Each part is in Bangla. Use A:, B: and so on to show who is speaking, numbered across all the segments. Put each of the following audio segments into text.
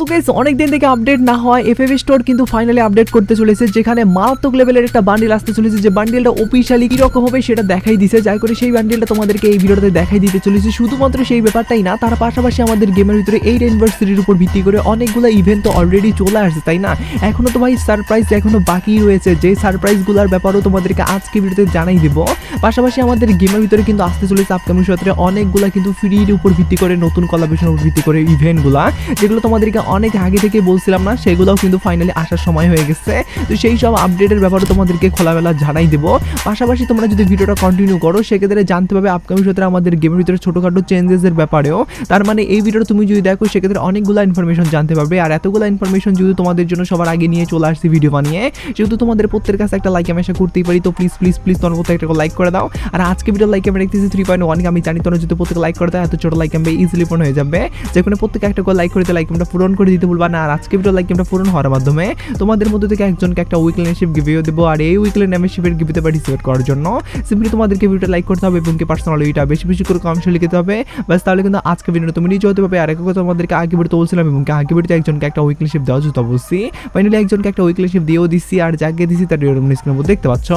A: সো গাইস অনেক দিন থেকে আপডেট না হয় এফএফ স্টোর কিন্তু ফাইনালি আপডেট করতে চলেছে, যেখানে মারাত্মক লেভেলের একটা বান্ডিল আসতে চলেছে, যে বান্ডিলটা অফিসিয়ালি কি রকম হবে সেটা দেখাই দিছে যাই করে সেই বান্ডিলটা তোমাদেরকে এই ভিডিওতে দেখাই দিতে চলেছে। শুধুমাত্র সেই ব্যাপারটাই না, তার পাশাপাশি আমাদের গেমের ভিতরে এই ইউনিভার্সিটির উপর ভিত্তি করে অনেকগুলো ইভেন্ট তো অলরেডি চলে আসছে, তাই না? এখনও তো ভাই সারপ্রাইজ এখনও বাকি রয়েছে, যে সারপ্রাইজগুলোর ব্যাপারেও তোমাদেরকে আজকে ভিডিওতে জানাই দেব। পাশাপাশি আমাদের গেমের ভিতরে কিন্তু আসতে চলেছে আপকামিং সত্রে অনেকগুলো কিন্তু ফ্রির উপর ভিত্তি করে, নতুন কলাবেশনের উপর ভিত্তি করে ইভেন্টগুলা যেগুলো তোমাদেরকে অনেক আগে থেকে বলছিলাম না, সেগুলোও কিন্তু ফাইনালি আসার সময় হয়ে গেছে। তো সেই সব আপডেটের ব্যাপারে তোমাদেরকে খোলামেলা জানাই দেবো। পাশাপাশি তোমরা যদি ভিডিওটা কন্টিনিউ করো, সেক্ষেত্রে জানতে পারবে আপকামিং সত্রে আমাদের গেমের ভিতরে ছোটোখাটো চেঞ্জেসের ব্যাপারেও। তার মানে এই ভিডিওটা তুমি যদি দেখো, সেক্ষেত্রে অনেকগুলো ইনফরমেশন জানতে পারবে। আর এতগুলো ইনফরমেশন যদি তোমাদের জন্য সবার আগে নিয়ে চলে আসছি ভিডিও বানিয়ে যেহেতু তোমাদের প্রত্যেকের কাছে একটা লাইক আমি আশা করতেই পারি। তো প্লিজ প্লিজ প্লিজ তোমার মতো একটা লাইক করে দাও। আর আজকে ভিডিও লাইক আমি দেখতেছি থ্রি পয়েন্ট ওয়ান আমি জানি তোমরা যদি প্রত্যেকে লাইক করে দাও এত ছোটো লাইক আমি ইজিলি পূরণ হয়ে যাবে। যে কোনো প্রত্যেকে একটা করে লাইক করে লাইক আমরা পূরণ করে দিতে বলবা, না, আর আজকে ভিডিও লাইক আমরা পূরণ হওয়ার মাধ্যমে তোমাদের মধ্যে থেকে একজনকে একটা উইকলি মেম্বারশিপ গিভেও দেবো, আর এই উইকলি মেম্বারশিপের গিভিতে পার্টিসিপেট করার জন্য সিম্পলি তোমাদেরকে ভিডিওটা লাইক করতে হবে এবং কি পার্সোনাল ওইটা বেশি বেশি করে কমেন্টে লিখতে হবে। বাস তাহলে কিন্তু আজকে ভিডিও তুমি নিজে হতে পারবে। আর একটা কথা তোমাদেরকে আগে ভিডিওতে বলছিলাম, এবং আগে ভিডিওতে একজনকে একটা উইকলি শিপ দেওয়া যেত অবশ্যই। ফাইনালি একজনকে একটা উইকলি শিপ দিয়েও দিচ্ছি আর যাকে দিচ্ছি তার স্ক্রিনের মধ্যে দেখতে পাচ্ছ।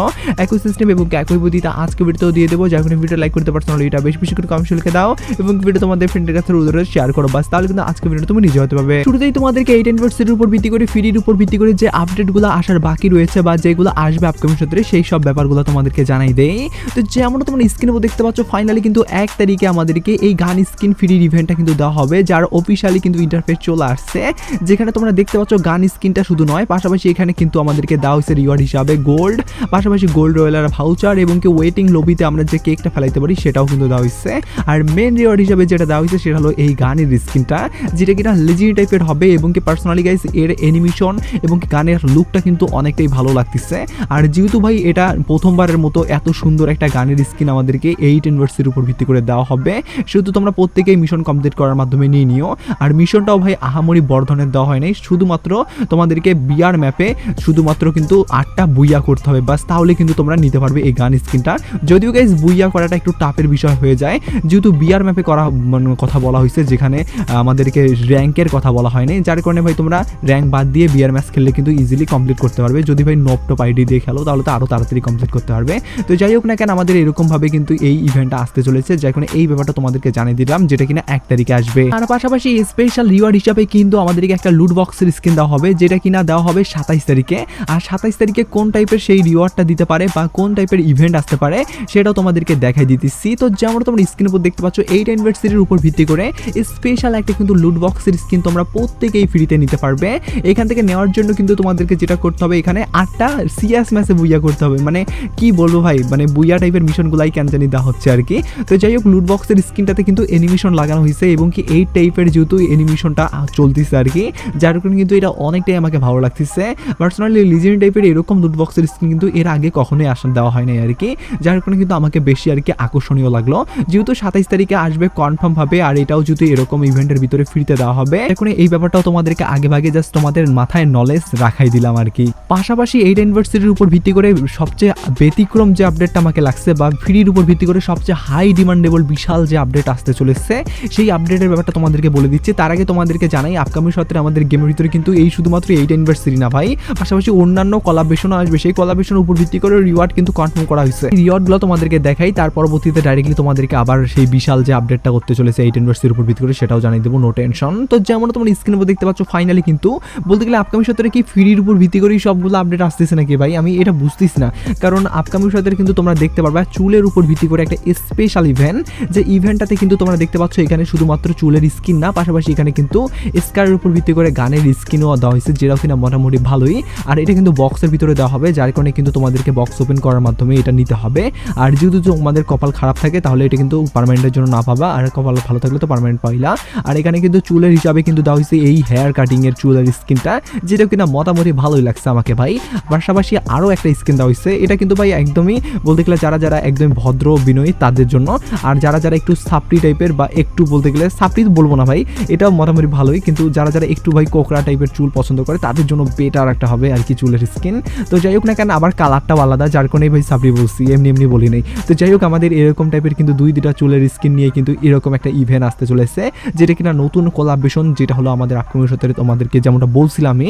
A: একই সিস্টেম এবং একই বুদ্ধিটা আজকে ভিডিওতেও দিয়ে দেবো। যার কোনো ভিডিও লাইক করতে পার্সোনাল ওইটা বেশি বেশি করে কমেন্টে লিখে দাও, এবং ভিডিও তোমাদের ফ্রেন্ডের কাছে শেয়ার করো। বাস তাহলে কিন্তু আজকে ভিডিও তুমি নিজে হতে পারবে। শুরুতেই তোমাদেরকে এইট ইউনিভার্সিটির উপর ভিত্তি করে ফ্রির উপর ভিত্তি করে যে আপডেটগুলো আসার বাকি রয়েছে বা যেগুলো আসবে আপকামিং সত্রে, সেই সব ব্যাপারগুলো তোমাদেরকে জানাই দেই। তো যেমন তোমরা স্ক্রিনে দেখতে পাচ্ছ ফাইনালি কিন্তু এক তারিখে আমাদেরকে এই গান স্কিন ফ্রির ইভেন্টটা কিন্তু দেওয়া হবে, যার অফিসিয়ালি কিন্তু ইন্টারফেস চলে আসছে। যেখানে তোমরা দেখতে পাচ্ছ গান স্কিনটা শুধু নয়, পাশাপাশি এখানে কিন্তু আমাদেরকে দেওয়া হয়েছে রিওয়ার্ড হিসাবে গোল্ড পাশাপাশি গোল্ড রয়েলার ভাউচার এবং কি ওয়েটিং লবিতে আমরা যে কেকটা ফেলাইতে পারি, সেটাও কিন্তু দেওয়া হয়েছে। আর মেন রিওয়ার্ড হিসাবে যেটা দেওয়া হয়েছে, সেটা হলো এই গানের স্কিনটা যেটা কিনা লেজিনি টাইপের হবে এবং কি পার্সোনালি গাইস এর অ্যানিমেশন এবং কি গানের লুকটা কিন্তু অনেকটাই ভালো লাগতেছে। আর যেহেতু ভাই এটা প্রথমবারের মতো এত সুন্দর একটা গানের স্কিন আমাদেরকে এইট ইউনিভার্সিটির উপর ভিত্তি করে দেওয়া হবে, সেহেতু তোমরা প্রত্যেকেই মিশন কমপ্লিট করার মাধ্যমে নিয়ে নিও। আর মিশনটাও ভাই আহামরি বর্ধনের দেওয়া হয় নাই, শুধুমাত্র তোমাদেরকে বিয়ার ম্যাপে শুধুমাত্র কিন্তু আটটা বুইয়া করতে হবে বাস তাহলে কিন্তু তোমরা নিতে পারবে এই গান স্কিনটা যদিও গাইজ বুইয়া করাটা একটু টাফের বিষয় হয়ে যায়, যেহেতু বিয়ার ম্যাপে করা মানে কথা বলা হয়েছে, যেখানে আমাদেরকে র্যাঙ্কের কথা বলা হয়নি। যার কারণে ভাই তোমরা র্যাঙ্ক বাদ দিয়ে বিয়ার ম্যাচ খেললে কিন্তু ইজিলি কমপ্লিট করতে পারবে। যদি ভাই নপ টপ আইডি দিয়ে খেলো, তাহলে তো আরও তাড়াতাড়ি কমপ্লিট করতে পারবে। তো যাই হোক না কেন, আমাদের এরকমভাবে কিন্তু এই ইভেন্টটা আসতে চলেছে। কারণে এই ব্যাপারটা তোমাদেরকে জানিয়ে দিলাম যেটা কিনা এক তারিখে আসবে। আর পাশাপাশি স্পেশাল রিওয়ার্ড হিসাবে কিন্তু আমাদেরকে একটা লুট বক্সের স্কিন দেওয়া হবে, যেটা কিনা দেওয়া হবে সাতাইশ তারিখে। আর সাতাইশ তারিখে কোন টাইপের সেই রিওয়ার্ডটা দিতে পারে বা কোন টাইপের ইভেন্ট আসতে পারে, সেটাও তোমাদেরকে দেখাই দিতেছি। তো যেমন তোমরা স্ক্রিনের উপর দেখতে পাচ্ছ, এইট ইউনিভার্সিটির উপর ভিত্তি করে স্পেশাল একটা কিন্তু লুট বক্সের স্কিন তোমরা প্রত্যেকেই ফ্রিতে নিতে পারবে। এখান থেকে নেওয়ার জন্য কিন্তু তোমাদেরকে যেটা করতে হবে, এখানে আটটা সিএস ম্যাচে বুইয়া করতে হবে। মানে কি বলব ভাই? মানে বুইয়া টাইপের মিশনগুলাই কেন জানি দেওয়া হচ্ছে আর কি। তো যাই হোক লুট বক্সের স্ক্রিনটাতে কিন্তু অ্যানিমেশন লাগানো হয়েছে এবং কি এই টাইপের যেহেতু অ্যানিমেশনটা চলতেছে আর কি, যার কারণে কিন্তু এটা অনেকটাই আমাকে ভালো লাগতেছে। পার্সোনালি লিজেন্ড টাইপের এরকম লুট বক্সের স্ক্রিন কিন্তু এর আগে কখনোই আসা, দেওয়া হয় নাই আর কি, যার কারণে কিন্তু আমাকে বেশি আর কি আকর্ষণীয় লাগল। যেহেতু সাতাইশ তারিখে আসবে কনফার্ম ভাবে, আর এটাও যেহেতু এরকম ইভেন্টের ভিতরে ফ্রিতে দেওয়া হবে এখন এই ব্যাপারটাও তোমাদেরকে আগে ভাগে জাস্ট তোমাদের মাথায় নলেজ রাখাই দিলাম আর কি। পাশাপাশি এই ইউনিভার্সিটির উপর ভিত্তি করে সবচেয়ে ব্যতিক্রম যে আপডেটটা আমাকে লাগছে বা ফ্রির উপর ভিত্তি করে সবচেয়ে হাই ডিমান্ডেবল বিশাল যে আপডেট আসতে চলেছে, সেই আপডেটের ব্যাপারটা তোমাদেরকে বলে দিচ্ছি। তার আগে তোমাদেরকে জানাই আপকামিং সত্ত্বে আমাদের গেমের ভিতরে কিন্তু এই শুধুমাত্র এইট ইউনিভার্সিটি না ভাই। পাশাপাশি অন্যান্য কলাবেশনও আসবে। সেই কলাবেশনের উপর ভিত্তি করে রিওয়ার্ড কিন্তু কনফার্ম করা হয়েছে। রিওয়ার্ডগুলো তোমাদেরকে দেখাই, তার পরবর্তীতে ডাইরেক্টলি তোমাদেরকে আবার সেই বিশাল যে আপডেটটা করতে চলেছে এইট ইউনিভার্সিটির উপর ভিত্তি করে, সেটাও জানিয়ে দেবো নো টেনশন তো যেমন তোমরা স্ক্রিনের উপর দেখতে পাচ্ছ ফাইনালি কিন্তু বলতে গেলে আপকামিং সত্ত্বে কি ফ্রির উপর ভিত্তি করেই সবগুলো আপডেট আসতেছে নাকি ভাই? আমি এটা বুঝতেছি না। কারণ আপকামিং সত্ত্বে কিন্তু তোমরা দেখতে পারবে চুলের উপর ভিত্তি করে একটা স্পেশাল ইভেন্ট যে ইভেন্টটাতে কিন্তু তোমরা দেখতে পাচ্ছ এখানে শুধুমাত্র চুলের স্কিন না, পাশাপাশি এখানে কিন্তু স্কারের উপর ভিত্তি করে গানের স্কিনও দেওয়া হয়েছে, যেটাও কিনা মোটামুটি ভালোই। আর এটা কিন্তু বক্সের ভিতরে দেওয়া হবে, যার কারণে কিন্তু তোমাদেরকে বক্স ওপেন করার মাধ্যমে এটা নিতে হবে। আর যেহেতু তোমাদের কপাল খারাপ থাকে, তাহলে এটা কিন্তু পারমানেন্টের জন্য না পাবা। আর কপাল ভালো থাকলে তো পারমানেন্ট পাইলা। আর এখানে কিন্তু চুলের হিসাবে কিন্তু দেওয়া হয়েছে এই হেয়ার কাটিং এর চুলের স্কিনটা যেটা কিনা মোটামুটি ভালোই লাগছে আমাকে ভাই। পাশাপাশি আরও একটা স্কিন দেওয়া হয়েছে, এটা কিন্তু ভাই একদমই বলতে গেলে যারা যারা একদম ভদ্র বিনয়ী তাদের জন্য। আর যারা যারা একটু সাপড়ি টাইপের বা একটু বলতে গেলে সাপড়ি বলব না ভাই, এটাও মোটামুটি ভালোই। কিন্তু যারা যারা একটু ভাই কোকড়া টাইপের চুল পছন্দ করে, তাদের জন্য বেটার একটা হবে আর কি চুলের স্কিন তো যাই হোক না কেন, আবার কালারটাও আলাদা, যার কারণে ভাই সাপড়ি বলছি, এমনি এমনি বলি নাই। তো যাই হোক, আমাদের এরকম টাইপের কিন্তু দুই দুটা চুলের স্কিন নিয়ে কিন্তু এরকম একটা ইভেন্ট আসতে চলেছে, যেটা কিনা নতুন কোলাবেশন যেটা হলো আমাদের আপকামিং সাথে তোমাদেরকে যেমনটা বলছিলাম আমি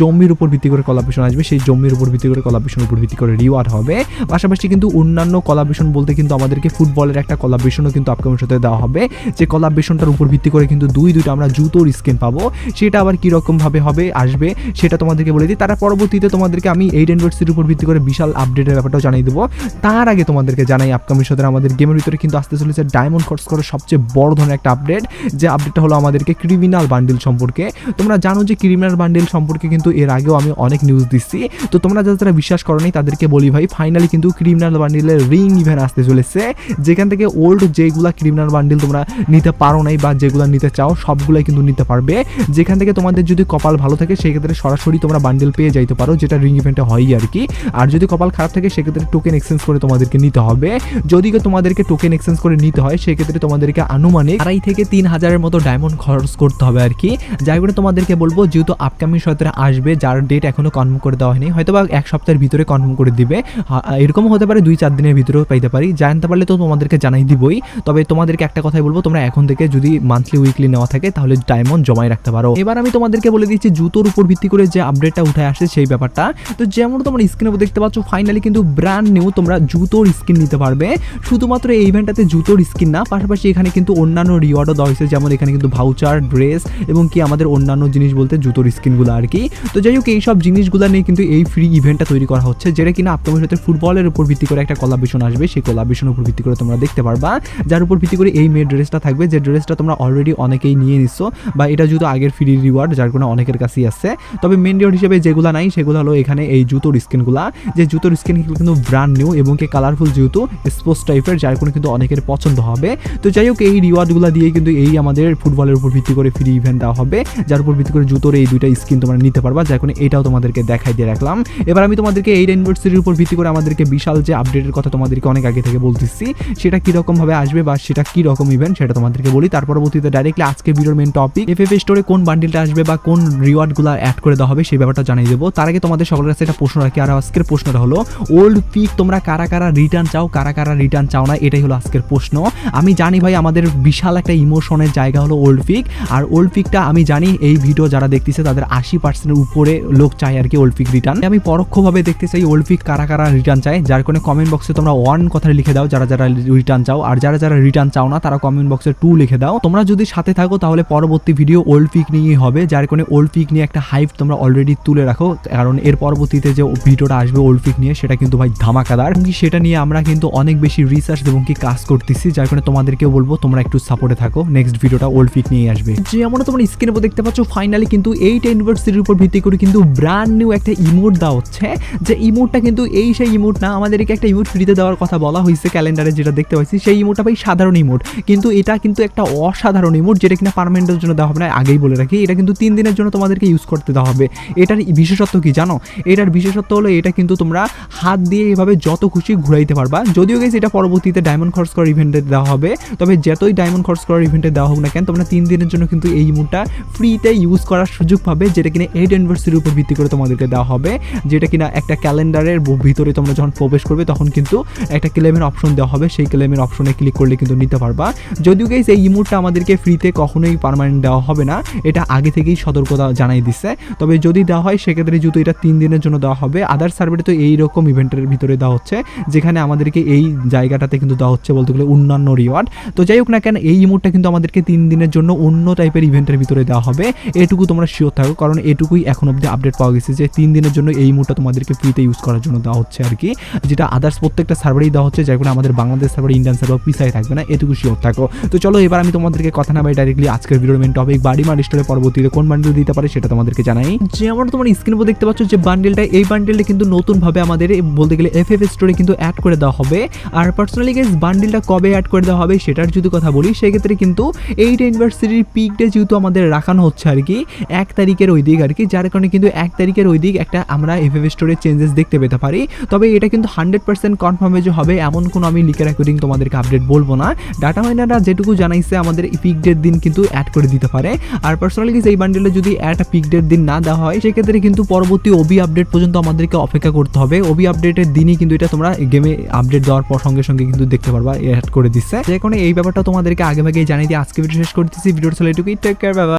A: জম্বির উপর ভিত্তি করে কলাবেশন আসবে, সেই জমির উপর ভিত্তি করে কলাবেশনের উপর ভিত্তি করে রিওয়ার্ড হবে। পাশাপাশি কিন্তু অন্যান্য কলাবেশন বলতে কিন্তু আমাদেরকে ফুটবলের একটা কলাবেশনও কিন্তু আপকামিং সাথে দেওয়া হবে। যে কলাবেশনটার উপর ভিত্তি করে কিন্তু দুই দুইটা আমরা জুতোর স্কিন পাবো। সেটা আবার কীরকমভাবে হবে, আসবে, সেটা তোমাদেরকে বলে দিই। তারা পরবর্তীতে তোমাদেরকে আমি এইট ইউনিভার্সিটির উপর ভিত্তি করে বিশাল আপডেটের ব্যাপারটাও জানিয়ে দেবো। তার আগে তোমাদেরকে জানাই আপকামিং সাথে আমাদের গেমের ভিতরে কিন্তু আসতে চলেছে ডায়মন্ড খরচ করার সবচেয়ে বড় ধরনের একটা আপডেট যে আপডেটটা হলো আমাদেরকে ক্রিমিনাল বান্ডিল সম্পর্কে। তোমরা জানো যে ক্রিমিনাল বান্ডিল সম্পর্কে কিন্তু এর আগেও আমি অনেক নিউজ দিচ্ছি তো তোমরা যারা যারা বিশ্বাস করো নি তাদেরকে বলি ভাই ফাইনালি কিন্তু ক্রিমিনাল বান্ডিলের রিং ইভেন্ট আসতে চলেছে। যেখান থেকে ওল্ড যেগুলা ক্রিমিনাল বান্ডিল তোমরা নিতে পারো নাই বা যেগুলো নিতে চাও, সবগুলাই কিন্তু নিতে পারবে। যেখান থেকে তোমাদের যদি কপাল ভালো থাকে, সেক্ষেত্রে সরাসরি তোমরা বান্ডিল পেয়ে যাইতে পারো, যেটা রিং ইভেন্টে হয়ই আর কি। আর যদি কপাল খারাপ থাকে, সেক্ষেত্রে টোকেন এক্সচেঞ্জ করে তোমাদেরকে নিতে হবে। যদি তোমাদেরকে টোকেন এক্সচেঞ্জ করে নিতে হয়, সেক্ষেত্রে তোমাদেরকে আনুমানিক আড়াই থেকে তিন হাজারের মতো ডায়মন্ড খরচ করতে হবে আর কি। যাই করে তোমাদেরকে বলব, যেহেতু আপকামিং সতেরো আসবে, যার ডেট এখনও কনফার্ম করে দেওয়া হয়নি হয়তো বা এক সপ্তাহের ভিতরে কনফার্ম করে দিবে। হা- এরকম হতে পারে দুই চার দিনের ভিতরেও পাইতে পারি। জানতে পারলে তো তোমাদেরকে জানাই দিবই। তবে তোমাদেরকে একটা কথাই বলব, তোমরা এখন থেকে যদি মান্থলি উইকলি নেওয়া থাকে, তাহলে ডায়মন্ড জমাই রাখতে পারো। এবার আমি তোমাদেরকে বলে দিচ্ছি, জুতোর উপর ভিত্তি করে যে আপডেটটা উঠে আসে, সেই ব্যাপারটা। তো যেমন তোমরা স্ক্রিনে দেখতে পাচ্ছ ফাইনালি কিন্তু ব্র্যান্ড নিউ তোমরা জুতোর স্কিন নিতে পারবে। শুধুমাত্র এই ইভেন্টটাতে জুতোর স্কিন না, পাশাপাশি এখানে কিন্তু অন্যান্য রিওয়ার্ডও দেওয়া হয়েছে, যেমন এখানে কিন্তু ভাউচার ড্রেস এবং কি আমাদের অন্যান্য জিনিস বলতে জুতোর স্কিনগুলো আর কি। তো যাই হোক, এইসব জিনিসগুলো নিয়ে কিন্তু এই ফ্রি ইভেন্টটা তৈরি করা হচ্ছে, যেটা কিনা আপনাদের সাথে ফুটবলের উপর ভিত্তি করে একটা কলাবেশন আসবে। সেই কলাবেশনের উপর ভিত্তি করে তোমরা দেখতে পারবা। যার উপর ভিত্তি করে এই মেয়ে ড্রেসটা থাকবে, যে ড্রেসটা তোমরা অলরেডি অনেকেই নিয়ে নিচ্ছ বা এটা যেহেতু আগের ফ্রি রিওয়ার্ড যার কোনো অনেকের কাছেই আছে। তবে মেন রিওয়ার্ড হিসেবে যেগুলো নাই, সেগুলো হলো এখানে এই জুতোর স্কিনগুলা। যে জুতোর স্কিন কিন্তু ব্র্যান্ড নিউ এবং কি কালারফুল যেহেতু স্পোর্টস টাইপের যার কোনো কিন্তু অনেকের পছন্দ হবে। তো যাই হোক, এই রিওয়ার্ডগুলো দিয়ে কিন্তু এই আমাদের ফুটবলের উপর ভিত্তি করে ফ্রি ইভেন্ট দেওয়া হবে, যার উপর ভিত্তি করে জুতোর এই দুইটা স্কিন তোমরা নিতে পারবা। যার কোনো এটাও তোমাদেরকে দেখাই দিয়ে রাখলাম। এবার আমি তোমাদেরকে এই ইউনিভার্সিটির উপর ভিত্তি করে আমাদেরকে বিশাল যে আপডেটের কথা তোমাদেরকে অনেক আগে থেকে বলতেছি, সেটা কীরকমভাবে আসবে বা সেটা কী রকম ইভেন্ট সেটা তোমাদেরকে বলি। তার পরবর্তীতে ডাইরেক্টলি আজকে ভিডিওর মেন টপিক এফ এফ স্টোরে কোন বান্ডিলটা আসবে বা কোন রিওয়ার্ডগুলো অ্যাড করে দেওয়া হবে সেই ব্যাপারটা জানিয়ে দেবো। তার আগে তোমাদের সকলের কাছে একটা প্রশ্ন রাখি, আর আজকের প্রশ্নটা হলো ওল্ড পিক তোমরা কারা কারা রিটার্ন চাও, কারা কারা রিটার্ন চাও না, এটাই হলো আজকের প্রশ্ন। আমি জানি ভাই, আমাদের বিশাল একটা ইমোশনের জায়গা হলো ওল্ড পিক আর ওল্ড পিকটা আমি জানি, এই ভিডিও যারা দেখতেছে তাদের আশি পার্সেন্টের উপরে লোক চায় আর কি ওল্ড পিক রিটার্ন আমি পরোক্ষভাবে দেখতে চাই ওল্ড পিক কারা কারা রিটার্ন চায়, যার কোনো কমেন্ট বক্সে তোমরা ওয়ান কথা লিখে দাও, যারা যারা রিটার্ন চাও। আর যারা যারা রিটার্ন চাও না, তারা কমেন্ট বক্সে টু লিখে দাও। তোমরা যদি সাথে থাকো, তাহলে পরবর্তী ভিডিও ওল্ড পিক নিয়েই হবে, যার কোনো ওল্ড পিক নিয়ে একটা হাইপ তোমরা অলরেডি তুলে রাখো। কারণ এর পরবর্তীতে যে ভিডিওটা আসবে ওল্ড পিক নিয়ে, সেটা কিন্তু ভাই ধামাকাদার। এবং সেটা নিয়ে আমরা কিন্তু অনেক বেশি রিসার্চ এবং কি কাজ করতেছি, যার কারণে তোমাদেরকেও বলব, তোমরা একটু সাপোর্টে থাকো। নেক্সট ভিডিওটা ওল্ড পিক নিয়ে আসবে। যেমন তোমরা স্ক্রিনে উপর দেখতে পাচ্ছ ফাইনালি কিন্তু এইট ইউনিভার্সিটির উপর ভিত্তি করে কিন্তু ব্র্যান্ড নিউ একটা ইমোট দেওয়া হচ্ছে। যে ইমোটটা কিন্তু এই সেই ইমোট না, আমাদেরকে একটা ইমোট ফ্রিতে দেওয়ার কথা বলা হয়েছে ক্যালেন্ডারে যেটা দেখতে পাচ্ছি, সেই ইমোটটা ভাই সাধারণ ইমোট কিন্তু এটা কিন্তু একটা অসাধারণ ইমোট যেটা কিনা পারমানেন্টের জন্য দেওয়া হবে না, আগেই বলে রাখি, এটা কিন্তু তিন দিনের জন্য তোমাদেরকে ইউজ করতে দেওয়া হবে। এটার বিশেষত্ব কি জানো? এটার বিশেষত্ব হলো এটা কিন্তু তোমরা হাত দিয়ে এভাবে যত খুশি ঘুরাইতে পারবা। যদিও গেছে এটা পরবর্তীতে ডায়মন্ড খরচ করার ইভেন্টে দেওয়া হবে, তবে যতই ডায়মন্ড খরচ করার ইভেন্টে দেওয়া হোক না কেন, তোমরা তিন দিনের জন্য কিন্তু এই ইমোটটা ফ্রিতে ইউজ করার সুযোগ পাবে, যেটা কিনা এইট ইউনিভার্সিটির উপর ভিত্তি করে তোমাদেরকে দেওয়া হবে। যেটা কিনা একটা ক্যালেন্ডারের ভিতরে তোমরা যখন প্রবেশ করবে, তখন কিন্তু একটা ক্লেমের অপশন দেওয়া হবে। সেই ক্লেমের অপশনে ক্লিক করলে কিন্তু নিতে পারবা। যদিও গেছে এই ইমোটটা আমাদেরকে ফ্রিতে কখনোই পার্মানেন্ট দেওয়া হবে না। এটা আগে থেকেই সতর্কতা জানাই দিচ্ছে তবে যদি দেওয়া হয়, সেক্ষেত্রে যেহেতু এটা তিন দিনের জন্য দেওয়া হবে আদার সার্ভেটে তো এইরকম ইভেন্টের ভিতরে দেওয়া হচ্ছে, যেখানে আমাদেরকে এই জায়গাটাতে কিন্তু দেওয়া হচ্ছে বলতে গেলে অন্যান্য রিওয়ার্ড তো যাই হোক না কেন, এই ইমোটটা কিন্তু আমাদেরকে তিন দিনের জন্য অন্য টাইপের ইভেন্টের ভিতরে দেওয়া হবে। এটুকু তোমরা শিওর থাকো, কারণ এটুকুই এখন অব্দি আপডেট পাওয়া গেছে যে তিন দিনের জন্য এই ইমোটটা তোমাদেরকে ফ্রিতে ইউজ করার জন্য দেওয়া হচ্ছে আর কি। যেটা আদার্স প্রত্যেকটা সার্ভারেই দেওয়া হচ্ছে কারণে আমাদের বাংলাদেশ সার্ভার ইন্ডিয়ান সার্ভার পিছাই থাকবে না, এটুকু শিওর থাকো। তো চলো এবার আমি তোমাদেরকে কথা না বাই ডাইরেক্টলি আজকের ভিডিওর মেন টপিক বাড়ি মার স্টোরে পরবর্তীতে কোন বান্ডেল দিতে পারে সেটা তোমাদেরকে জানাই। যেমন তোমার স্ক্রিন দেখতে পাচ্ছ যে বান্ডেলটা এই বান্ডেলটা কিন্তু নতুনভাবে আমাদের বলতে গেলে এফ এফ স্টোরে কিন্তু অ্যাড করে দেওয়া হবে। আর পার্সোনালি গেস বান্ডেলটা কবে অ্যাড করে দেওয়া হবে সেটার যদি কথা বলি, সেক্ষেত্রে কিন্তু এইট ইউনিভার্সিটির পিক যেহেতু আমাদের রাখানো হচ্ছে আর কি, এক তারিখের ওই দিক আর কি, যার কারণে কিন্তু এক তারিখের ওই দিক একটা আমরা এফ এফ স্টোরে চেঞ্জেস দেখতে পেতে পারি। তবে এটা কিন্তু হান্ড্রেড পার্সেন্ট কনফার্মে যে হবে, এমন কোনো আমি লিখে রেকর্ডিং তোমাদেরকে আপডেট বলব না। ডাটা মাইনাররা যেটুকু জানাইছে, আমাদের পিক ডের দিন কিন্তু অ্যাড করে দিতে পারে। আর পার্সোনালি এই বান্ডেলে যদি অ্যাড পিক ডের দিন না দেওয়া হয়, সেক্ষেত্রে কিন্তু পরবর্তী ওবি আপডেট পর্যন্ত আমাদেরকে অপেক্ষা করতে হবে। ওবি আপডেটের দিনই কিন্তু এটা তোমরা গেমে আপডেট দেওয়ার পর সঙ্গে সঙ্গে কিন্তু দেখতে পারবা অ্যাড করে দিচ্ছে। যে কারণে এই ব্যাপারটা তোমাদেরকে আগে ভাগে জানিয়ে দিয়ে আজকে ভিডিও শেষ করতেছি। ভিডিওর চলে এটুকুই। Take care